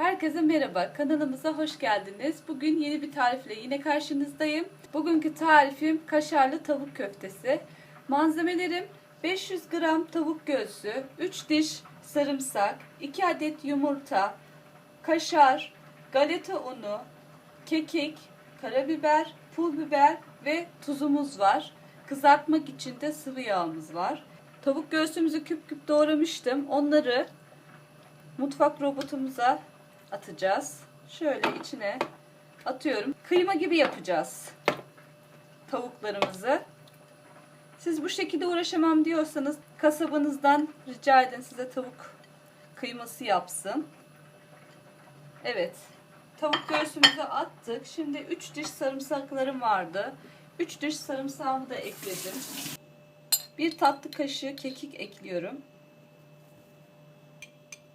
Herkese merhaba, kanalımıza hoş geldiniz. Bugün yeni bir tarifle yine karşınızdayım. Bugünkü tarifim kaşarlı tavuk köftesi. Malzemelerim 500 gram tavuk göğsü, 3 diş sarımsak, 2 adet yumurta, kaşar, galeta unu, kekik, karabiber, pul biber ve tuzumuz var. Kızartmak için de sıvı yağımız var. Tavuk göğsümüzü küp küp doğramıştım. Onları mutfak robotumuza atacağız. Şöyle içine atıyorum. Kıyma gibi yapacağız tavuklarımızı. Siz bu şekilde uğraşamam diyorsanız kasabınızdan rica edin size tavuk kıyması yapsın. Evet. Tavuk göğsümüzü attık. Şimdi 3 diş sarımsaklarım vardı. 3 diş sarımsağımı da ekledim. Bir tatlı kaşığı kekik ekliyorum.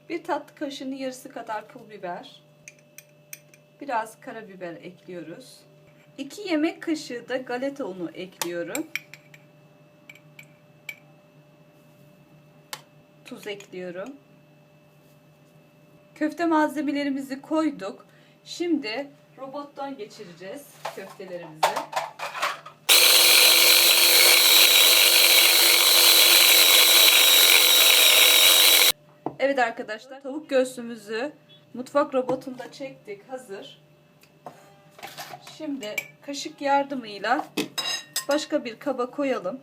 Bir tatlı kaşığının yarısı kadar pul biber. Biraz karabiber ekliyoruz. 2 yemek kaşığı da galeta unu ekliyorum. Tuz ekliyorum. Köfte malzemelerimizi koyduk. Şimdi robottan geçireceğiz köftelerimizi. Evet arkadaşlar tavuk göğsümüzü mutfak robotunda çektik. Hazır. Şimdi kaşık yardımıyla başka bir kaba koyalım.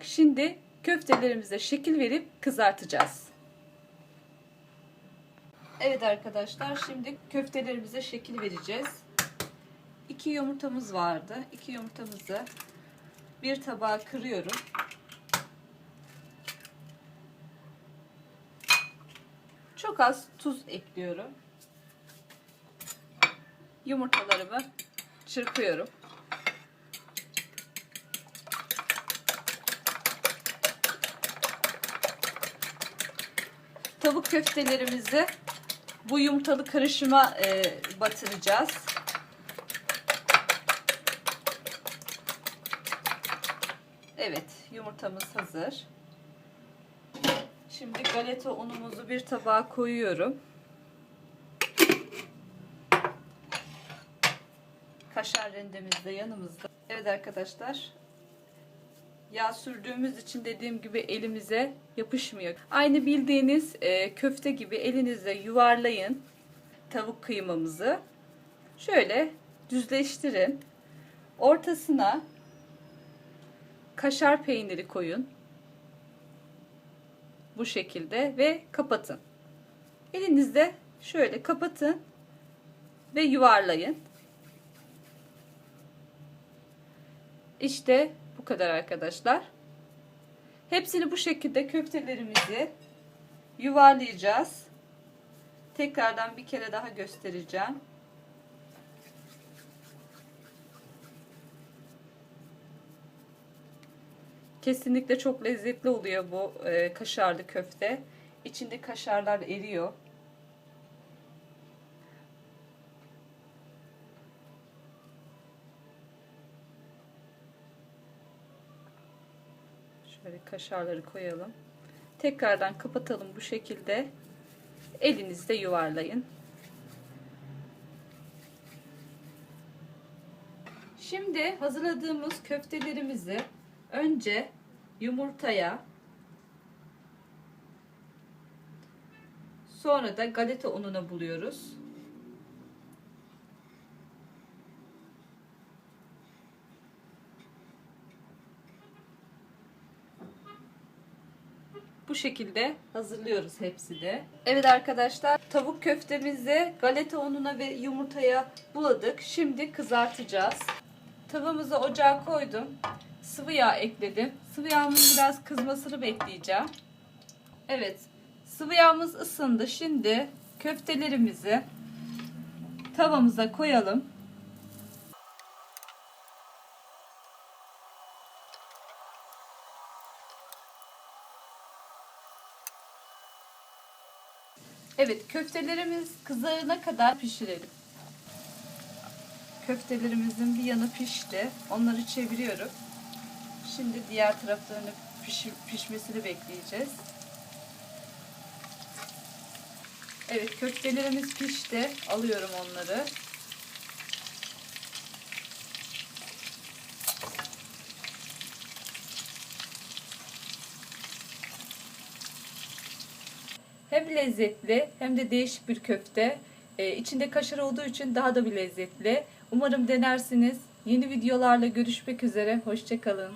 Şimdi köftelerimize şekil verip kızartacağız. Evet arkadaşlar şimdi köftelerimize şekil vereceğiz. İki yumurtamız vardı. İki yumurtamızı bir tabağa kırıyorum. Çok az tuz ekliyorum. Yumurtalarımı çırpıyorum. Tavuk köftelerimizi bu yumurtalı karışıma e, batıracağız. Evet, yumurtamız hazır. Şimdi galeta unumuzu bir tabağa koyuyorum. Kaşar rendemiz de yanımızda. Evet arkadaşlar. Yağ sürdüğümüz için dediğim gibi elimize yapışmıyor. Aynı bildiğiniz e, köfte gibi elinizle yuvarlayın tavuk kıymamızı. Şöyle düzleştirin. Ortasına kaşar peyniri koyun. Bu şekilde ve kapatın. Elinizde şöyle kapatın ve yuvarlayın. İşte bu kadar arkadaşlar. Hepsini bu şekilde köftelerimizi yuvarlayacağız. Tekrardan bir kere daha göstereceğim. Kesinlikle çok lezzetli oluyor bu e, kaşarlı köfte. İçinde kaşarlar eriyor. Şöyle kaşarları koyalım. Tekrardan kapatalım bu şekilde. Elinizde yuvarlayın. Şimdi hazırladığımız köftelerimizi önce yumurtaya sonra da galeta ununa buluyoruz. Bu şekilde hazırlıyoruz hepsini. Evet arkadaşlar tavuk köftemizi galeta ununa ve yumurtaya buladık. Şimdi kızartacağız. Tavamızı ocağa koydum. Sıvı yağ ekledim. Sıvı yağımın biraz kızmasını bekleyeceğim. Evet sıvı yağımız ısındı. Şimdi köftelerimizi tavamıza koyalım. Evet köftelerimiz kızarana kadar pişirelim. Köftelerimizin bir yanı pişti. Onları çeviriyorum. Şimdi diğer taraflarını piş- pişmesini bekleyeceğiz. Evet köftelerimiz pişti. Alıyorum onları. Hem lezzetli hem de değişik bir köfte. Ee, içinde kaşar olduğu için daha da bir lezzetli. Umarım denersiniz. Yeni videolarla görüşmek üzere. Hoşçakalın.